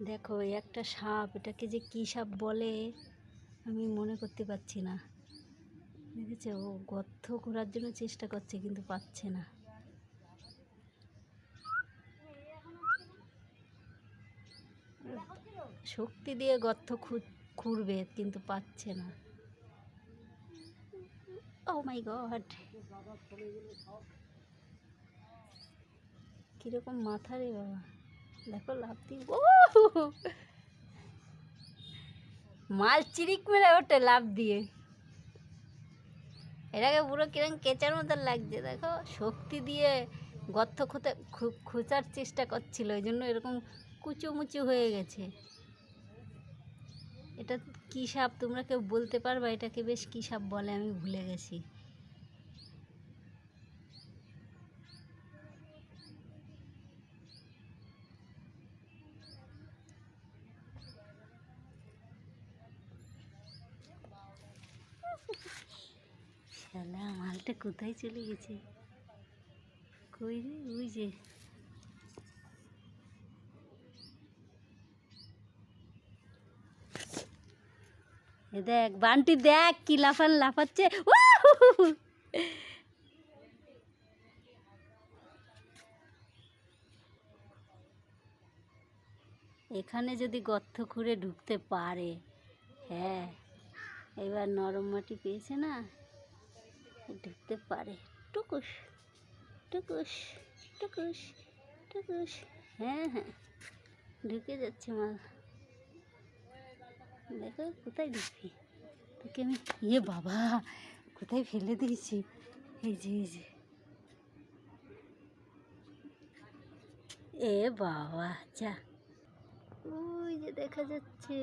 দেখো একটা সাপ, এটাকে যে কী সাপ বলে আমি মনে করতে পারছি না। দেখেছে? ও গর্ত করার জন্য চেষ্টা করছে, কিন্তু পাচ্ছে না। শক্তি দিয়ে গর্ত খুঁড়বে, কিন্তু পাচ্ছে না। ও মাই গড কীরকম মাথা রে বাবা। দেখো লাভ ও মাল চিরিক মেরে ওঠে লাভ দিয়ে। এটাকে পুরো কিরম কেচার মতন লাগছে, দেখো। শক্তি দিয়ে গর্ত খুঁতে খোঁচার চেষ্টা করছিল ওই জন্য এরকম কুচুমুচু হয়ে গেছে। এটা কী সাপ? তোমরা কেউ বলতে পারবা? এটাকে বেশ কী সাপ বলে? আমি ভুলে গেছি। শালা কোথায় চলে গেছে? কই রে, ওই যে। এ দেখ, বান্টি দেখ কি লাফান লাফাচ্ছে! এখানে যদি গর্ত খুঁড়ে ঢুকতে পারে হ্যাঁ এবার নরম মাটি পেয়েছে না? ঢুকতে পারে। টুকুস টুকুস টুকুস টুকুস। হ্যাঁ হ্যাঁ ঢুকে যাচ্ছে মাল দেখো কোথায় ঢুকবি? তোকে আমি ইয়ে বাবা, কোথায় ফেলে দিয়েছি? এই যে এই যে। এ বাবা, যা। ওই যে দেখা যাচ্ছে।